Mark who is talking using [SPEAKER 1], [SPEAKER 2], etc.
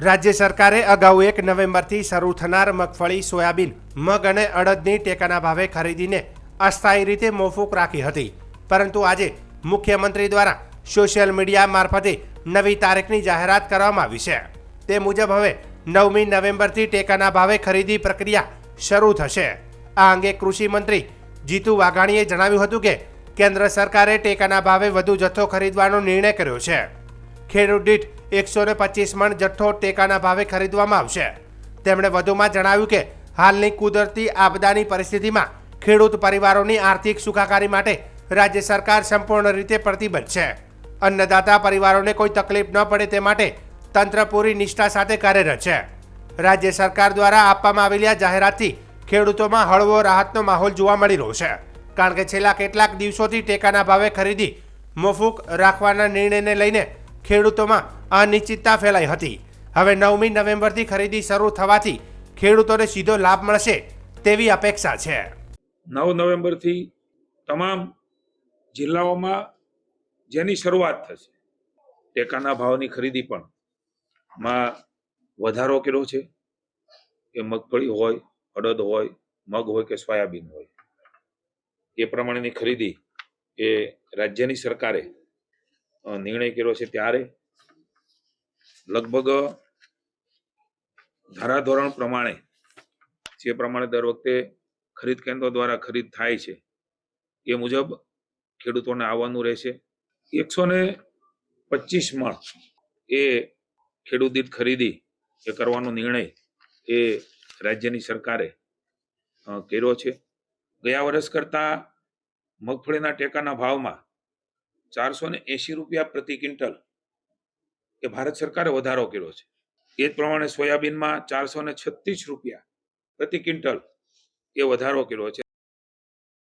[SPEAKER 1] રાજ્ય સરકારે અગાઉ એક નવેમ્બરથી શરૂ થનાર મગફળી, સોયાબીન, મગ અને અડદની ટેકાના ભાવે ખરીદીને અસ્થાયી રીતે મોફૂક રાખી હતી. પરંતુ આજે મુખ્યમંત્રી દ્વારા સોશિયલ મીડિયા મારફતે નવી તારીખની જાહેરાત કરવામાં આવી છે. તે મુજબ હવે નવમી નવેમ્બરથી ટેકાના ભાવે ખરીદી પ્રક્રિયા શરૂ થશે. આ અંગે કૃષિ મંત્રી જીતુ વાઘાણીએ જણાવ્યું હતું કે, કેન્દ્ર સરકારે ટેકાના ભાવે વધુ જથ્થો ખરીદવાનો નિર્ણય કર્યો છે. ખેડૂત દીઠ એકસો ને પચીસ મણ જથ્થો ટેકાના ભાવે ખરીદવામાં આવશે. તેમણે વધુમાં જણાવ્યું કે, હાલની કુદરતી આપદાની પરિસ્થિતિમાં ખેડૂત પરિવારોની આર્થિક સુખાકારી માટે રાજ્ય સરકાર સંપૂર્ણ રીતે પ્રતિબદ્ધ છે. અન્નદાતા પરિવારોને કોઈ તકલીફ ન પડે તે માટે તંત્ર પૂરી નિષ્ઠા સાથે કાર્યરત છે. રાજ્ય સરકાર દ્વારા આપવામાં આવેલી આ જાહેરાતથી ખેડૂતોમાં હળવો રાહતનો માહોલ જોવા મળી રહ્યો છે. કારણ કે છેલ્લા કેટલાક દિવસોથી ટેકાના ભાવે ખરીદી, મોફૂક રાખવાના નિર્ણયને લઈને ખેડૂતોમાં અનિશ્ચિતતા ફેલાઈ હતી. હવે નવમી નવેમ્બરથી ખરીદી શરૂ થવાથી ખેડૂતોને સીધો લાભ મળશે તેવી અપેક્ષા છે.
[SPEAKER 2] નવ નવેમ્બરથી તમામ જિલ્લાઓમાં જેની શરૂઆત થશે, ટેકાના ભાવની ખરીદી પણ માં વધારો કર્યો છે. એ મગફળી હોય, અડદ હોય, મગ હોય કે સોયાબીન હોય. એ પ્રમાણેની ખરીદી એ રાજ્યની સરકારે નિર્ણય કર્યો છે ત્યારે લગભગ ધારાધોરણ પ્રમાણે, જે પ્રમાણે દર વખતે ખરીદ કેન્દ્રો દ્વારા ખરીદ થાય છે, એ મુજબ ખેડૂતોને આવવાનું રહેશે. એકસો ને પચીસ મણ એ ખેડૂત દીઠ ખરીદી એ કરવાનો નિર્ણય એ રાજ્યની સરકારે કર્યો છે. ગયા વર્ષ કરતા મગફળીના ટેકાના ભાવમાં ચારસો ને એસી રૂપિયા પ્રતિ ક્વિન્ટલ એ ભારત સરકારે વધારો કર્યો છે. એ જ પ્રમાણે સોયાબીનમાં ચારસો ને છત્રીસ રૂપિયા પ્રતિ ક્વિન્ટલ એ વધારો કર્યો છે.